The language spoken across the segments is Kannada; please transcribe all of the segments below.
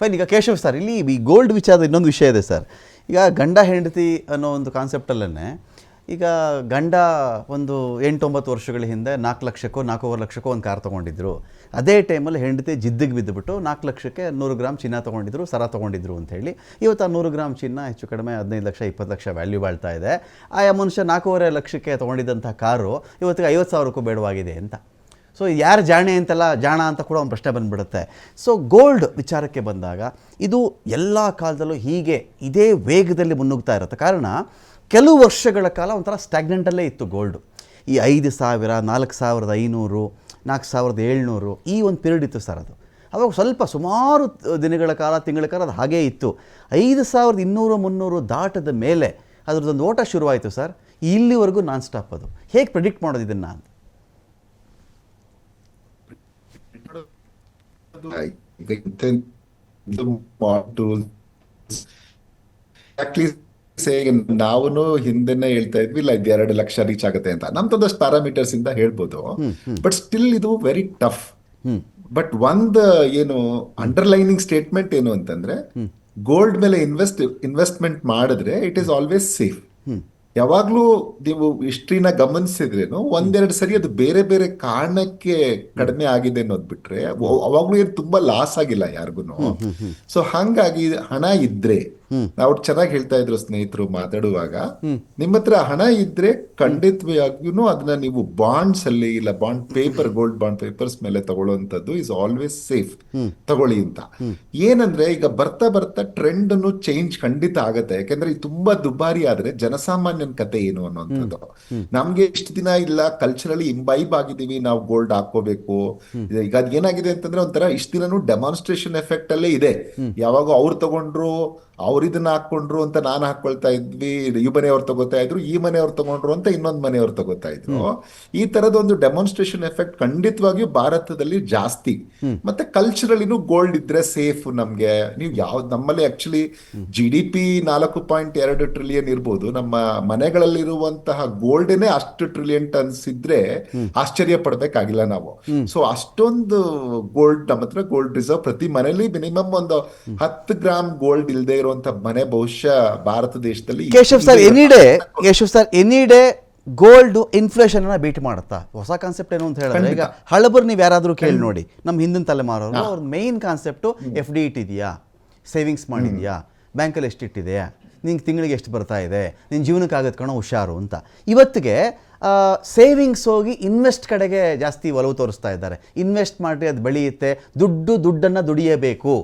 ಫೈನ್ ಈಗ ಕೇಶವ್ ಸರ್ ಇಲ್ಲಿ ಈ ಗೋಲ್ಡ್ ವಿಚಾರದ ಇನ್ನೊಂದು ವಿಷಯ ಇದೆ ಸರ್ ಈಗ ಗಂಡ ಹೆಂಡತಿ ಅನ್ನೋ ಒಂದು ಕಾನ್ಸೆಪ್ಟಲ್ಲೇ ಈಗ ಗಂಡ ಒಂದು ಎಂಟೊಂಬತ್ತು ವರ್ಷಗಳ ಹಿಂದೆ ನಾಲ್ಕು ಲಕ್ಷಕ್ಕೋ, ನಾಲ್ಕೂವರೆ ಲಕ್ಷಕ್ಕೋ ಒಂದು ಕಾರ್ ತೊಗೊಂಡಿದ್ರು. ಅದೇ ಟೈಮಲ್ಲಿ ಹೆಂಡತಿ ಜಿದ್ದಿಗೆ ಬಿದ್ದುಬಿಟ್ಟು ನಾಲ್ಕು ಲಕ್ಷಕ್ಕೆ ನೂರು ಗ್ರಾಮ್ ಚಿನ್ನ ತೊಗೊಂಡಿದ್ರು, ಸರ ತೊಗೊಂಡಿದ್ರು ಅಂತ ಹೇಳಿ. ಇವತ್ತು ಆ ನೂರು ಗ್ರಾಮ್ ಚಿನ್ನ ಹೆಚ್ಚು ಕಡಿಮೆ ಹದಿನೈದು ಲಕ್ಷ, ಇಪ್ಪತ್ತು ಲಕ್ಷ ವ್ಯಾಲ್ಯೂ ಬಾಳ್ತಾ ಇದೆ. ಆಯಾ ಮನುಷ್ಯ ನಾಲ್ಕೂವರೆ ಲಕ್ಷಕ್ಕೆ ತೊಗೊಂಡಿದ್ದಂಥ ಕಾರು ಇವತ್ತಿಗೆ ಐವತ್ತು ಸಾವಿರಕ್ಕೂ ಬೇಡವಾಗಿದೆ ಅಂತ. ಸೊ ಯಾರು ಜಾಣೆ ಅಂತೆಲ್ಲ ಜಾಣ ಅಂತ ಕೂಡ ಒಂದು ಪ್ರಶ್ನೆ ಬಂದ್ಬಿಡುತ್ತೆ. ಸೊ ಗೋಲ್ಡ್ ವಿಚಾರಕ್ಕೆ ಬಂದಾಗ ಇದು ಎಲ್ಲ ಕಾಲದಲ್ಲೂ ಹೀಗೆ ಇದೇ ವೇಗದಲ್ಲಿ ಮುನ್ನುಗ್ತಾ ಇರುತ್ತೆ. ಕಾರಣ ಕೆಲವು ವರ್ಷಗಳ ಕಾಲ ಒಂಥರ ಸ್ಟ್ಯಾಗ್ನೆಂಟಲ್ಲೇ ಇತ್ತು ಗೋಲ್ಡು ಈ ಐದು ಸಾವಿರ, ನಾಲ್ಕು ಸಾವಿರದ ಐನೂರು, ನಾಲ್ಕು ಸಾವಿರದ ಏಳ್ನೂರು ಈ ಒಂದು ಪೀರಿಯಡ್ ಇತ್ತು ಸರ್ ಅದು. ಅವಾಗ ಸ್ವಲ್ಪ ಸುಮಾರು ದಿನಗಳ ಕಾಲ, ತಿಂಗಳ ಕಾಲ ಅದು ಹಾಗೇ ಇತ್ತು. ಐದು ಸಾವಿರದ ಇನ್ನೂರು, ಮುನ್ನೂರು ದಾಟದ ಮೇಲೆ ಅದರದ್ದೊಂದು ಓಟ ಶುರುವಾಯಿತು ಸರ್. ಇಲ್ಲಿವರೆಗೂ ನಾನ್ ಸ್ಟಾಪ್ ಅದು. ಹೇಗೆ ಪ್ರಿಡಿಕ್ಟ್ ಮಾಡೋದು ಇದನ್ನು ಅಂತ? Exactly saying ನಾವು ಹಿಂದೆನೆ ಹೇಳ್ತಾ ಇದ್ವಿ ಇಲ್ಲ ಇದು ಎರಡು ಲಕ್ಷ ರೀಚ್ ಆಗುತ್ತೆ ಅಂತ. ನಮ್ದೊಂದಷ್ಟು ಪ್ಯಾರಾಮೀಟರ್ಸ್ ಇಂದ ಹೇಳ್ಬೋದು. ಬಟ್ ಸ್ಟಿಲ್ ಇದು ವೆರಿ ಟಫ್ ಬಟ್ ಒಂದ್ ಏನು ಅಂಡರ್ಲೈನಿಂಗ್ ಸ್ಟೇಟ್ಮೆಂಟ್ ಏನು ಅಂತಂದ್ರೆ ಗೋಲ್ಡ್ ಮೇಲೆ ಇನ್ವೆಸ್ಟ್ ಇನ್ವೆಸ್ಟ್ಮೆಂಟ್ ಮಾಡಿದ್ರೆ ಇಟ್ ಈಸ್ ಆಲ್ವೇಸ್ ಸೇಫ್ ಯಾವಾಗ್ಲೂ ನೀವು ಹಿಸ್ಟ್ರಿನ ಗಮನಿಸಿದ್ರೇನು ಒಂದೆರಡು ಸರಿ ಅದು ಬೇರೆ ಬೇರೆ ಕಾರಣಕ್ಕೆ ಕಡಿಮೆ ಆಗಿದೆ ಅನ್ನೋದು ಬಿಟ್ರೆ ಅವ- ಅವಾಗ್ಲೂ ಏನು ತುಂಬಾ ಲಾಸ್ ಆಗಿಲ್ಲ ಯಾರಿಗೂ ಸೊ ಹಂಗಾಗಿ ಹಣ ಇದ್ರೆ ನಾವು ಚೆನ್ನಾಗಿ ಹೇಳ್ತಾ ಇದ್ರು ಸ್ನೇಹಿತರು ಮಾತಾಡುವಾಗ. ನಿಮ್ಮ ಹತ್ರ ಹಣ ಇದ್ರೆ ಖಂಡಿತವಾಗಿಯೂ ಅದನ್ನ ನೀವು ಬಾಂಡ್ಸ್ ಅಲ್ಲಿ ಇಲ್ಲ bond paper gold bond papers ಮೇಲೆ ತಗೊಳ್ಳುವಂತದ್ದು ಇಸ್ ಆಲ್ವೇಸ್ ಸೇಫ್ ತಗೊಳ್ಳಿ ಅಂತ. ಏನಂದ್ರೆ ಈಗ ಬರ್ತಾ ಬರ್ತಾ ಟ್ರೆಂಡ್ ಅನ್ನು ಚೇಂಜ್ ಖಂಡಿತ ಆಗತ್ತೆ. ಯಾಕಂದ್ರೆ ಇದು ತುಂಬಾ ದುಬಾರಿ ಆದ್ರೆ ಜನಸಾಮಾನ್ಯನ ಕತೆ ಏನು ಅನ್ನೋಂಥದ್ದು ನಮ್ಗೆ ಇಷ್ಟು ದಿನ ಇಲ್ಲ ಕಲ್ಚರಲಿ ಇಂಬೈಬ್ ಆಗಿದೀವಿ ನಾವು ಗೋಲ್ಡ್ ಹಾಕೋಬೇಕು ಈಗ ಅದ್ ಏನಾಗಿದೆ ಅಂತಂದ್ರೆ ಒಂಥರ ಇಷ್ಟ ದಿನನೂ ಡೆಮಾನ್ಸ್ಟ್ರೇಷನ್ ಎಫೆಕ್ಟ್ ಅಲ್ಲೇ ಇದೆ. ಯಾವಾಗ ಅವ್ರು ತಗೊಂಡ್ರು ಅವ್ರು ಇದನ್ನ ಹಾಕೊಂಡ್ರು ಅಂತ ನಾನು ಹಾಕೊಳ್ತಾ ಇದ್ವಿ ಈ ಮನೆಯವ್ರು ತಗೋತಾ ಇದ್ರು ಈ ಮನೆಯವ್ರು ತಗೊಂಡ್ರು ಅಂತ ಇನ್ನೊಂದು ಮನೆಯವ್ರು ತಗೋತಾ ಇದ್ರು. ಈ ತರದ ಒಂದು ಡೆಮಾನ್ಸ್ಟ್ರೇಷನ್ ಎಫೆಕ್ಟ್ ಖಂಡಿತವಾಗಿಯೂ ಭಾರತದಲ್ಲಿ ಜಾಸ್ತಿ. ಮತ್ತೆ ಕಲ್ಚರಲಿನೂ ಗೋಲ್ಡ್ ಇದ್ರೆ ಸೇಫ್ ನಮ್ಗೆ. ನೀವು ಯಾವ ನಮ್ಮಲ್ಲಿ ಆಕ್ಚುಲಿ ಜಿ ಡಿ ಪಿ ನಾಲ್ಕು ಪಾಯಿಂಟ್ ಎರಡು ಟ್ರಿಲಿಯನ್ ಇರ್ಬೋದು. ನಮ್ಮ ಮನೆಗಳಲ್ಲಿರುವಂತಹ ಗೋಲ್ಡೇನೆ ಅಷ್ಟು ಟ್ರಿಲಿಯನ್ ಟನ್ಸ್ ಇದ್ರೆ ಆಶ್ಚರ್ಯ ಪಡ್ಬೇಕಾಗಿಲ್ಲ ನಾವು. ಸೊ ಅಷ್ಟೊಂದು ಗೋಲ್ಡ್ ನಮ್ಮ ಹತ್ರ ಗೋಲ್ಡ್ ರಿಸರ್ವ್ ಪ್ರತಿ ಮನೆಯಲ್ಲಿ ಮಿನಿಮಮ್ ಒಂದು ಹತ್ತು ಗ್ರಾಮ್ ಗೋಲ್ಡ್ ಇಲ್ಲದೆ ಇರುವಂತ ಮನೆ ಬಹುಶಃ ಭಾರತ ದೇಶದಲ್ಲಿ Keshav sir any day Keshav sir any day gold inflation ಅನ್ನ ಬೀಟ್ ಮಾಡುತ್ತಾ? ಹೊಸ ಕಾನ್ಸೆಪ್ಟ್ ಏನು ಅಂತ ಹೇಳಿದ್ರೆ ಈಗ ಹಳಬರ್ ನೀವು ಯಾರಾದರೂ ಕೇಳಿ ನೋಡಿ ನಮ್ಮ ಹಿಂದಿನ ತಲೆಮಾರವರು ಅವ್ರ ಮೇನ್ ಕಾನ್ಸೆಪ್ಟು ಎಫ್ ಡಿ ಇಟ್ಟಿದೆಯಾ ಸೇವಿಂಗ್ಸ್ ಮಾಡಿದೆಯಾ? ಬ್ಯಾಂಕಲ್ಲಿ ಎಷ್ಟು ಇಟ್ಟಿದೆಯಾ ನಿಂಗೆ ತಿಂಗಳಿಗೆ ಎಷ್ಟು ಬರ್ತಾ ಇದೆ? ನಿನ್ನ ಜೀವನಕ್ಕೆ ಆಗತ್ತೆ ಕಣೋ ಹುಷಾರು ಅಂತ. ಇವತ್ತಿಗೆ ಸೇವಿಂಗ್ಸ್ ಹೋಗಿ ಇನ್ವೆಸ್ಟ್ ಕಡೆಗೆ ಜಾಸ್ತಿ ಒಲವು ತೋರಿಸ್ತಾ ಇದ್ದಾರೆ. ಇನ್ವೆಸ್ಟ್ ಮಾಡಿ ಅದು ಬೆಳೆಯುತ್ತೆ. ದುಡ್ಡು ದುಡ್ಡನ್ನು ದುಡಿಯಬೇಕು.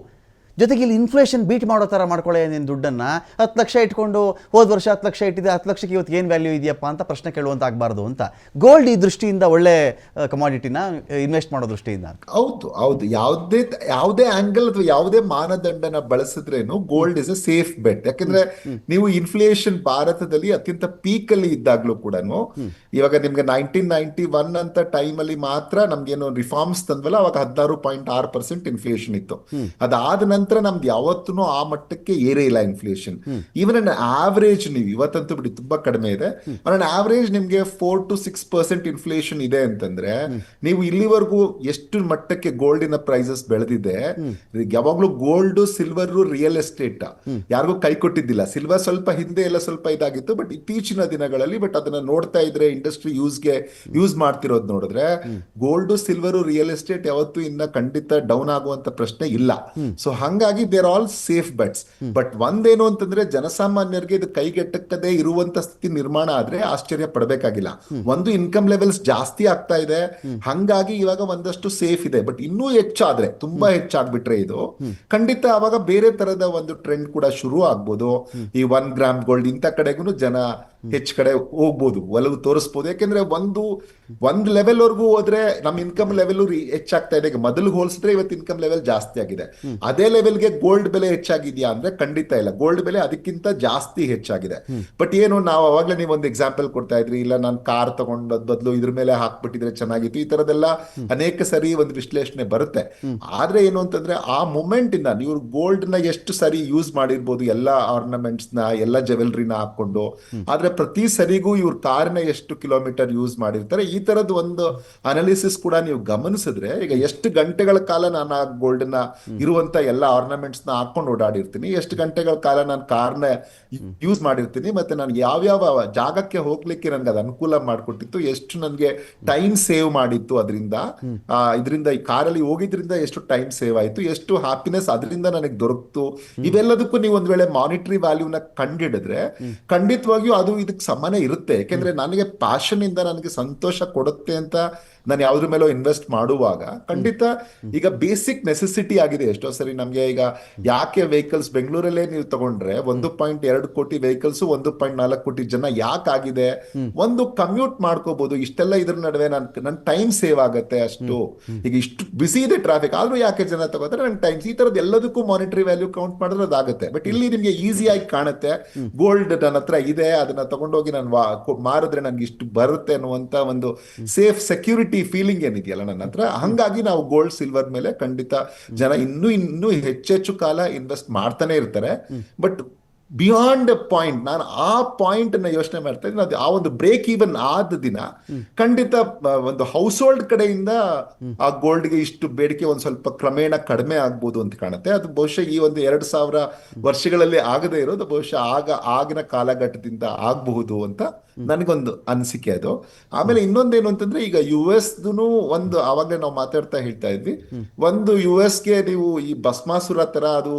ಜೊತೆಗೆ ಇಲ್ಲಿ ಇನ್ಫ್ಲೇಷನ್ ಬೀಟ್ ಮಾಡೋ ಥರ ಮಾಡ್ಕೊಳ್ಳೆ ನೀನು ದುಡ್ಡನ್ನು ಹತ್ತು ಲಕ್ಷ ಇಟ್ಕೊಂಡು ಹೋದ ವರ್ಷ ಹತ್ತು ಲಕ್ಷ ಇಟ್ಟಿದೆ ಹತ್ತು ಲಕ್ಷಕ್ಕೆ ಇವತ್ತು ಏನು ವ್ಯಾಲ್ಯೂ ಇದೆಯಪ್ಪ ಅಂತ ಪ್ರಶ್ನೆ ಕೇಳುವಂತ ಆಗಬಾರ್ದು ಅಂತ. ಗೋಲ್ಡ್ ಈ ದೃಷ್ಟಿಯಿಂದ ಒಳ್ಳೆ ಕಮಾಡಿಟಿನ ಇನ್ವೆಸ್ಟ್ ಮಾಡೋ ದೃಷ್ಟಿಯಿಂದ. ಹೌದು ಹೌದು. ಯಾವುದೇ ಯಾವುದೇ ಆಂಗಲ್ ಅಥವಾ ಯಾವುದೇ ಮಾನದಂಡನ ಬಳಸಿದ್ರೇನು gold is a safe bet ಯಾಕಂದ್ರೆ ನೀವು ಇನ್ಫ್ಲೇಷನ್ ಭಾರತದಲ್ಲಿ ಅತ್ಯಂತ ಪೀಕ್ ಅಲ್ಲಿ ಇದ್ದಾಗ್ಲೂ ಕೂಡ ಇವಾಗ ನಿಮ್ಗೆ ನೈನ್ಟೀನ್ ನೈನ್ಟಿ ಒನ್ ಅಂತ ಟೈಮ್ ಅಲ್ಲಿ ಮಾತ್ರ ನಮ್ಗೇನು ರಿಫಾರ್ಮ್ಸ್ ತಂದ್ವಲ್ಲ ಅವಾಗ ಹದಿನಾರು ಪಾಯಿಂಟ್ ಆರು ಪರ್ಸೆಂಟ್ ಇನ್ಫ್ಲೇಷನ್ ಇತ್ತು. ಅದಾದ ನಂತರ ನಮ್ದು ಯಾವತ್ತೂ ಆ ಮಟ್ಟಕ್ಕೆ ಏರೇ ಇಲ್ಲ ಇನ್ಫ್ಲೇಷನ್ ಈವನ್ ಅನ್ ಆವರೇಜ್ ನೀವು, ಇವತ್ತಂತೂ ಬಿಡಿ ತುಂಬಾ ಕಡಿಮೆ ಇದೆ. ಅನ್ ಆವರೇಜ್ ನಿಮ್ಗೆ four to six percent inflation ಇದೆ ಅಂತಂದ್ರೆ, ನೀವು ಇಲ್ಲಿವರೆಗೂ ಎಷ್ಟು ಮಟ್ಟಕ್ಕೆ ಗೋಲ್ಡಿನ ಪ್ರೈಸಸ್ ಬೆಳೆದಿದೆ, ಯಾವಾಗ್ಲೂ ಗೋಲ್ಡ್ ಸಿಲ್ವರ್ ರಿಯಲ್ ಎಸ್ಟೇಟ್ ಯಾರಿಗೂ ಕೈ ಕೊಟ್ಟಿದ್ದಿಲ್ಲ. ಸಿಲ್ವರ್ ಸ್ವಲ್ಪ ಹಿಂದೆ ಎಲ್ಲ ಸ್ವಲ್ಪ ಇದಾಗಿತ್ತು ಬಟ್ ಇತ್ತೀಚಿನ ದಿನಗಳಲ್ಲಿ ಬಟ್ ಅದನ್ನ ನೋಡ್ತಾ ಇದ್ರೆ ಇಂಡಸ್ಟ್ರಿ ಯೂಸ್ಗೆ ಯೂಸ್ ಮಾಡ್ತಿರೋದು ನೋಡಿದ್ರೆ ಗೋಲ್ಡ್ ಸಿಲ್ವರ್ ರಿಯಲ್ ಎಸ್ಟೇಟ್ ಯಾವತ್ತೂ ಇನ್ನ ಖಂಡಿತ ಡೌನ್ ಆಗುವಂತ ಪ್ರಶ್ನೆ ಇಲ್ಲ. ಸೊ ಹಂಗಾಗಿ they're all safe bets but ಒಂದೇನು ಅಂತಂದ್ರೆ ಜನಸಾಮಾನ್ಯರಿಗೆ ಇದು ಕೈಗೆಟಕದೇ ಇರುವಂತ ಸ್ಥಿತಿ ನಿರ್ಮಾಣ ಆದ್ರೆ ಆಶ್ಚರ್ಯ ಪಡಬೇಕಾಗಿಲ್ಲ. ಒಂದು ಇನ್ಕಮ್ ಲೆವೆಲ್ಸ್ ಜಾಸ್ತಿ ಆಗ್ತಾ ಇದೆ. ಹಂಗಾಗಿ ಇವಾಗ ಒಂದಷ್ಟು ಸೇಫ್ ಇದೆ. ಬಟ್ ಇನ್ನೂ ಹೆಚ್ಚಾದ್ರೆ ತುಂಬಾ ಹೆಚ್ಚಾಗ್ಬಿಟ್ರೆ ಇದು ಖಂಡಿತ ಅವಾಗ ಬೇರೆ ತರದ ಒಂದು ಟ್ರೆಂಡ್ ಕೂಡ ಶುರು ಆಗ್ಬೋದು. ಈ ಒನ್ ಗ್ರಾಮ್ ಗೋಲ್ಡ್ ಇಂಥ ಕಡೆಗೂ ಜನ ಹೆಚ್ಚ ಕಡೆ ಹೋಗ್ಬೋದು ಒಲವು ತೋರಿಸ್ಬೋದು. ಯಾಕೆಂದ್ರೆ ಒಂದು ಒಂದ್ ಲೆವೆಲ್ ವರ್ಗೂ ಹೋದ್ರೆ ನಮ್ ಇನ್ಕಮ್ ಲೆವೆಲ್ ಹೆಚ್ಚಾಗ್ತಾ ಇದೆ. ಮೊದಲು ಹೋಲಿಸಿದ್ರೆ ಇವತ್ತು ಇನ್ಕಮ್ ಲೆವೆಲ್ ಜಾಸ್ತಿ ಆಗಿದೆ. ಅದೇ ಲೆವೆಲ್ಗೆ ಗೋಲ್ಡ್ ಬೆಲೆ ಹೆಚ್ಚಾಗಿದ್ಯಾ ಅಂದ್ರೆ ಖಂಡಿತ ಇಲ್ಲ. ಗೋಲ್ಡ್ ಬೆಲೆ ಅದಕ್ಕಿಂತ ಜಾಸ್ತಿ ಹೆಚ್ಚಾಗಿದೆ. ಬಟ್ ಏನು ನಾವು ಅವಾಗಲೇ ನೀವು ಒಂದು ಎಕ್ಸಾಂಪಲ್ ಕೊಡ್ತಾ ಇದ್ರಿ. ಇಲ್ಲ ನಾನು ಕಾರ್ ತಗೊಂಡದ್ ಬದಲು ಇದ್ರ ಮೇಲೆ ಹಾಕ್ಬಿಟ್ಟಿದ್ರೆ ಚೆನ್ನಾಗಿತ್ತು. ಈ ತರದೆಲ್ಲ ಅನೇಕ ಸರಿ ಒಂದು ವಿಶ್ಲೇಷಣೆ ಬರುತ್ತೆ. ಆದ್ರೆ ಏನು ಅಂತಂದ್ರೆ ಆ ಮೂಮೆಂಟ್ ಇಂದ ನೀವು ಗೋಲ್ಡ್ನ ಎಷ್ಟು ಸರಿ ಯೂಸ್ ಮಾಡಿರ್ಬೋದು ಎಲ್ಲ ಆರ್ನಮೆಂಟ್ಸ್ನ ಎಲ್ಲ ಜ್ಯುವೆಲ್ರಿನ ಹಾಕೊಂಡು ಆದ್ರೆ ಆಮೇಲೆ ಪ್ರತಿ ಸರಿಗೂ ಇವ್ರ ಕಾರ್ನ ಎಷ್ಟು ಕಿಲೋಮೀಟರ್ ಯೂಸ್ ಮಾಡಿರ್ತಾರೆ. ಈ ತರದ ಒಂದು ಅನಾಲಿಸಿಸ್ ಕೂಡ ನೀವು ಗಮನಿಸಿದ್ರೆ ಈಗ ಎಷ್ಟು ಗಂಟೆಗಳ ಕಾಲ ನಾನು ಆ ಗೋಲ್ಡ್ನ ಇರುವಂತ ಎಲ್ಲ ಆರ್ನಮೆಂಟ್ಸ್ನ ಹಾಕೊಂಡು ಓಡಾಡಿರ್ತೀನಿ ಎಷ್ಟು ಗಂಟೆಗಳ ಕಾಲ ನಾನು ಕಾರ್ನ ಯೂಸ್ ಮಾಡಿರ್ತೀನಿ ಮತ್ತೆ ನನ್ಗೆ ಯಾವ್ಯಾವ ಜಾಗಕ್ಕೆ ಹೋಗ್ಲಿಕ್ಕೆ ನನ್ಗೆ ಅದು ಅನುಕೂಲ ಮಾಡಿಕೊಟ್ಟಿತ್ತು ಎಷ್ಟು ನನಗೆ ಟೈಮ್ ಸೇವ್ ಮಾಡಿತ್ತು ಅದರಿಂದ ಇದರಿಂದ ಈ ಕಾರಲ್ಲಿ ಹೋಗಿದ್ರಿಂದ ಎಷ್ಟು ಟೈಮ್ ಸೇವ್ ಆಯ್ತು ಎಷ್ಟು ಹ್ಯಾಪಿನೆಸ್ ಅದರಿಂದ ನನಗೆ ದೊರಕ್ತು. ಇವೆಲ್ಲದಕ್ಕೂ ನೀವು ಒಂದ್ ವೇಳೆ ಮಾನಿಟರಿ ವ್ಯಾಲ್ಯೂನ ಕಂಡಿಡಿದ್ರೆ ಖಂಡಿತವಾಗಿಯೂ ಅದು ಇದಕ್ಕೆ ಸಮಾನ ಇರುತ್ತೆ. ಯಾಕೆಂದ್ರೆ ನನಗೆ ಪ್ಯಾಷನ್ ಇಂದ ನನಗೆ ಸಂತೋಷ ಕೊಡುತ್ತೆ ಅಂತ ನಾನು ಯಾವ್ದ್ರ ಮೇಲೋ ಇನ್ವೆಸ್ಟ್ ಮಾಡುವಾಗ ಖಂಡಿತ ಈಗ ಬೇಸಿಕ್ ನೆಸೆಸಿಟಿ ಆಗಿದೆ ಎಷ್ಟೋ ಸರಿ ನಮ್ಗೆ ಈಗ ಯಾಕೆ ವೆಹಿಕಲ್ಸ್ ಬೆಂಗಳೂರಲ್ಲೇ ನೀವು ತಗೊಂಡ್ರೆ ಒಂದು ಪಾಯಿಂಟ್ ಎರಡು ಕೋಟಿ ವೆಹಿಕಲ್ಸ್ ಒಂದು ಪಾಯಿಂಟ್ ನಾಲ್ಕು ಕೋಟಿ ಜನ ಯಾಕಾಗಿದೆ? ಒಂದು ಕಮ್ಯೂಟ್ ಮಾಡ್ಕೋಬಹುದು ಇಷ್ಟೆಲ್ಲ ಇದ್ರ ನಡುವೆ ನನ್ ನನ್ ಟೈಮ್ ಸೇವ್ ಆಗುತ್ತೆ ಅಷ್ಟು. ಈಗ ಇಷ್ಟು ಬಿಸಿ ಇದೆ ಟ್ರಾಫಿಕ್ ಆದ್ರೂ ಯಾಕೆ ಜನ ತಗೋತಾರೆ? ನನ್ ಟೈಮ್ಸ್ ಈ ತರದ್ ಎಲ್ಲದಕ್ಕೂ ಮಾನಿಟರಿ ವ್ಯಾಲ್ಯೂ ಕೌಂಟ್ ಮಾಡಿದ್ರೆ ಅದಾಗುತ್ತೆ. ಬಟ್ ಇಲ್ಲಿ ನಿಮ್ಗೆ ಆಗಿ ಕಾಣುತ್ತೆ. ಗೋಲ್ಡ್ ನನ್ನ ಹತ್ರ ಇದೆ ಅದನ್ನ ತಗೊಂಡೋಗಿ ನಾನು ಮಾರಿದ್ರೆ ನನ್ಗೆ ಇಷ್ಟು ಬರುತ್ತೆ ಅನ್ನುವಂತ ಒಂದು ಸೇಫ್ ಸೆಕ್ಯೂರಿಟಿ ಫೀಲಿಂಗ್ ಏನಿದೆಯಲ್ಲ ನನ್ನ ಹತ್ರ? ಹಂಗಾಗಿ ನಾವು ಗೋಲ್ಡ್ ಸಿಲ್ವರ್ ಮೇಲೆ ಖಂಡಿತ ಜನ ಇನ್ನೂ ಇನ್ನೂ ಹೆಚ್ಚೆಚ್ಚು ಕಾಲ ಇನ್ವೆಸ್ಟ್ ಮಾಡ್ತಾನೆ ಇರ್ತಾರೆ. ಬಟ್ ಬಿಯಾಂಡ್ ಪಾಯಿಂಟ್ ನಾನು ಆ ಪಾಯಿಂಟ್ ಅನ್ನ ಯೋಚನೆ ಮಾಡ್ತಾ ಇದ್ದೀನಿ. ಅದು ಆ ಒಂದು ಬ್ರೇಕ್ ಈವನ್ ಆದ ದಿನ ಖಂಡಿತ ಒಂದು ಹೌಸ್ ಹೋಲ್ಡ್ ಕಡೆಯಿಂದ ಆ ಗೋಲ್ಡ್ಗೆ ಇಷ್ಟು ಬೇಡಿಕೆ ಒಂದು ಸ್ವಲ್ಪ ಕ್ರಮೇಣ ಕಡಿಮೆ ಆಗ್ಬೋದು ಅಂತ ಕಾಣುತ್ತೆ. ಅದು ಬಹುಶಃ ಈ ಒಂದು ಎರಡು ಸಾವಿರ ವರ್ಷಗಳಲ್ಲಿ ಆಗದೆ ಇರೋದು ಬಹುಶಃ ಆಗ ಆಗಿನ ಕಾಲಘಟ್ಟದಿಂದ ಆಗಬಹುದು ಅಂತ ನನಗೊಂದು ಅನಿಸಿಕೆ ಅದು. ಆಮೇಲೆ ಇನ್ನೊಂದೇನು ಅಂತಂದ್ರೆ ಈಗ ಯು ಎಸ್ ಒಂದು ಆವಾಗಲೇ ನಾವು ಮಾತಾಡ್ತಾ ಹೇಳ್ತಾ ಇದ್ವಿ. ಒಂದು ಯು ಗೆ ನೀವು ಈ ಭಸ್ಮಾಸುರ ತರ ಅದು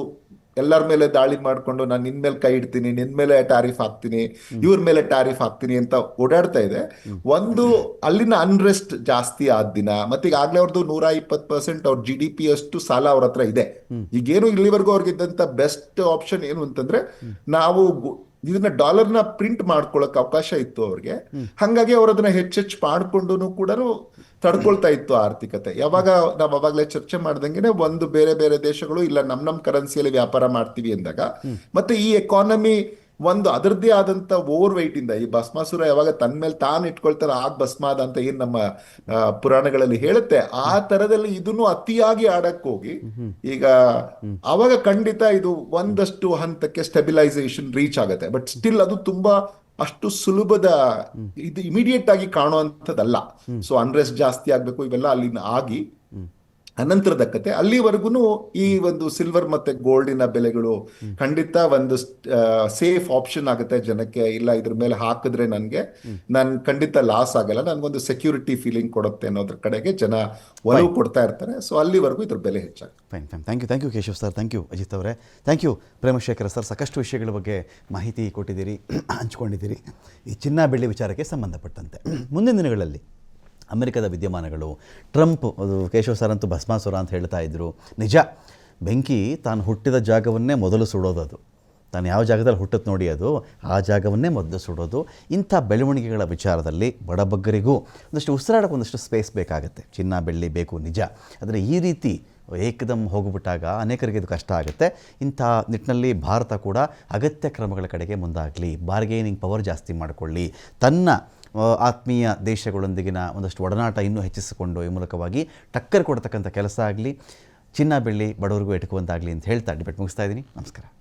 ಎಲ್ಲರ ಮೇಲೆ ದಾಳಿ ಮಾಡ್ಕೊಂಡು ನಾನು ನಿನ್ ಮೇಲೆ ಕೈ ಇಡ್ತೀನಿ ನಿನ್ ಮೇಲೆ ಟಾರಿಫ್ ಹಾಕ್ತೀನಿ ಇವ್ರ ಮೇಲೆ ಟಾರಿಫ್ ಹಾಕ್ತೀನಿ ಅಂತ ಓಡಾಡ್ತಾ ಇದೆ. ಒಂದು ಅಲ್ಲಿನ ಅನ್ರೆಸ್ಟ್ ಜಾಸ್ತಿ ಆದ ದಿನ ಮತ್ತೆ ಈಗಾಗಲೇ ಅವ್ರದ್ದು ನೂರ ಇಪ್ಪತ್ತು ಪರ್ಸೆಂಟ್ ಅವ್ರ ಜಿ ಡಿ ಪಿ ಅಷ್ಟು ಸಾಲ ಅವ್ರ ಹತ್ರ ಇದೆ. ಈಗೇನು ಇಲ್ಲಿವರೆಗೂ ಅವ್ರಿಗಿದ್ದಂತ ಬೆಸ್ಟ್ ಆಪ್ಷನ್ ಏನು ಅಂತಂದ್ರೆ ನಾವು ಇದನ್ನ ಡಾಲರ್ನ ಪ್ರಿಂಟ್ ಮಾಡ್ಕೊಳಕ್ ಅವಕಾಶ ಇತ್ತು ಅವ್ರಿಗೆ. ಹಂಗಾಗಿ ಅವ್ರ ಅದನ್ನ ಹೆಚ್ಚೆಚ್ಚು ಮಾಡ್ಕೊಂಡು ಕೂಡ ತಡ್ಕೊಳ್ತಾ ಇತ್ತು ಆರ್ಥಿಕತೆ. ಯಾವಾಗ ನಾವು ಅವಾಗಲೇ ಚರ್ಚೆ ಮಾಡ್ದಂಗೆ ಒಂದು ಬೇರೆ ಬೇರೆ ದೇಶಗಳು ಇಲ್ಲ ನಮ್ ನಮ್ ಕರೆನ್ಸಿಯಲ್ಲಿ ವ್ಯಾಪಾರ ಮಾಡ್ತೀವಿ ಅಂದಾಗ ಮತ್ತೆ ಈ ಎಕಾನಮಿ ಒಂದು ಅದರದ್ದೇ ಆದಂತ ಓವರ್ ವೈಟ್ ಇಂದ ಈ ಭಸ್ಮಾಸುರ ಯಾವಾಗ ತನ್ನ ಮೇಲೆ ತಾನು ಇಟ್ಕೊಳ್ತಾರ ಆಗ ಭಸ್ಮಾದ ಅಂತ ಏನ್ ನಮ್ಮ ಪುರಾಣಗಳಲ್ಲಿ ಹೇಳುತ್ತೆ. ಆ ತರದಲ್ಲಿ ಇದನ್ನು ಅತಿಯಾಗಿ ಆಡಕ್ ಹೋಗಿ ಈಗ ಅವಾಗ ಖಂಡಿತ ಇದು ಒಂದಷ್ಟು ಹಂತಕ್ಕೆ ಸ್ಟೆಬಿಲೈಸೇಷನ್ ರೀಚ್ ಆಗುತ್ತೆ. ಬಟ್ ಸ್ಟಿಲ್ ಅದು ತುಂಬಾ ಅಷ್ಟು ಸುಲಭದ ಇದು ಇಮಿಡಿಯೇಟ್ ಆಗಿ ಕಾಣುವಂಥದ್ದಲ್ಲ. ಸೊ ಅನ್ರೆಸ್ಟ್ ಜಾಸ್ತಿ ಆಗಬೇಕು ಇವೆಲ್ಲ ಅಲ್ಲಿನ ಆಗಿ ಅನಂತರದ ಕತೆ. ಅಲ್ಲಿವರೆಗೂ ಈ ಒಂದು ಸಿಲ್ವರ್ ಮತ್ತೆ ಗೋಲ್ಡಿನ ಬೆಲೆಗಳು ಖಂಡಿತ ಒಂದು ಸೇಫ್ ಆಪ್ಷನ್ ಆಗುತ್ತೆ ಜನಕ್ಕೆ. ಇಲ್ಲ ಇದ್ರ ಮೇಲೆ ಹಾಕಿದ್ರೆ ನನಗೆ ನನ್ ಖಂಡಿತ ಲಾಸ್ ಆಗಲ್ಲ. ನನ್ಗೊಂದು ಸೆಕ್ಯೂರಿಟಿ ಫೀಲಿಂಗ್ ಕೊಡುತ್ತೆ ಅನ್ನೋದ್ರ ಕಡೆಗೆ ಜನ ಒಲವು ಕೊಡ್ತಾ ಇರ್ತಾರೆ. ಸೊ ಅಲ್ಲಿವರೆಗೂ ಇದ್ರ ಬೆಲೆ ಹೆಚ್ಚಾಗುತ್ತೆ. Fine fine thank you thank you Keshav sir thank you Ajith ಅವರೇ. ಥ್ಯಾಂಕ್ ಯು ಪ್ರೇಮಶೇಖರ ಸರ್ ಸಾಕಷ್ಟು ವಿಷಯಗಳ ಬಗ್ಗೆ ಮಾಹಿತಿ ಕೊಟ್ಟಿದ್ದೀರಿ ಹಂಚ್ಕೊಂಡಿದ್ದೀರಿ. ಈ ಚಿನ್ನ ಬೆಳ್ಳಿ ವಿಚಾರಕ್ಕೆ ಸಂಬಂಧಪಟ್ಟಂತೆ. ಮುಂದಿನ ದಿನಗಳಲ್ಲಿ ಅಮೆರಿಕದ ವಿದ್ಯಮಾನಗಳು. ಟ್ರಂಪ್ ಕೇಶವ್ ಸರ್ ಅಂತೂ ಭಸ್ಮಾಸುರ ಅಂತ ಹೇಳ್ತಾ ಇದ್ದರು ನಿಜ, ಬೆಂಕಿ ತಾನು ಹುಟ್ಟಿದ ಜಾಗವನ್ನೇ ಮೊದಲು ಸುಡೋದು ಅದು ತಾನು ಯಾವ ಜಾಗದಲ್ಲಿ ಹುಟ್ಟುತ್ತೆ ನೋಡಿ ಅದು, ಆ ಜಾಗವನ್ನೇ ಮೊದಲು ಸುಡೋದು. ಇಂಥ ಬೆಳವಣಿಗೆಗಳ ವಿಚಾರದಲ್ಲಿ ಬಡಬಗ್ಗರಿಗೂ ಒಂದಷ್ಟು ಉಸಿರಾಡಕ್ಕೆ ಒಂದಷ್ಟು ಸ್ಪೇಸ್ ಬೇಕಾಗುತ್ತೆ. ಚಿನ್ನ, ಬೆಳ್ಳಿ ಬೇಕು, ನಿಜ. ಆದರೆ ಈ ರೀತಿ ಏಕದಮ್ ಹೋಗ್ಬಿಟ್ಟಾಗ ಅನೇಕರಿಗೆ ಇದು ಕಷ್ಟ ಆಗುತ್ತೆ. ಇಂಥ ನಿಟ್ಟಿನಲ್ಲಿ ಭಾರತ ಕೂಡ ಅಗತ್ಯ ಕ್ರಮಗಳ ಕಡೆಗೆ ಮುಂದಾಗಲಿ. ಬಾರ್ಗೇನಿಂಗ್ ಪವರ್ ಜಾಸ್ತಿ ಮಾಡಿಕೊಳ್ಳಿ. ತನ್ನ ಆತ್ಮೀಯ ದೇಶಗಳೊಂದಿಗಿನ ಒಂದಷ್ಟು ಒಡನಾಟ ಇನ್ನೂ ಹೆಚ್ಚಿಸಿಕೊಂಡು ಈ ಮೂಲಕವಾಗಿ ಟಕ್ಕರ್ ಕೊಡ್ತಕ್ಕಂಥ ಕೆಲಸ ಆಗಲಿ, ಚಿನ್ನ ಬೆಳ್ಳಿ ಬಡವರಿಗೂ ಎಟುಕುವಂತಾಗಲಿ ಅಂತ ಹೇಳ್ತಾ ಡಿಬೇಟ್ ಮುಗಿಸ್ತಾ ಇದ್ದೀನಿ. ನಮಸ್ಕಾರ.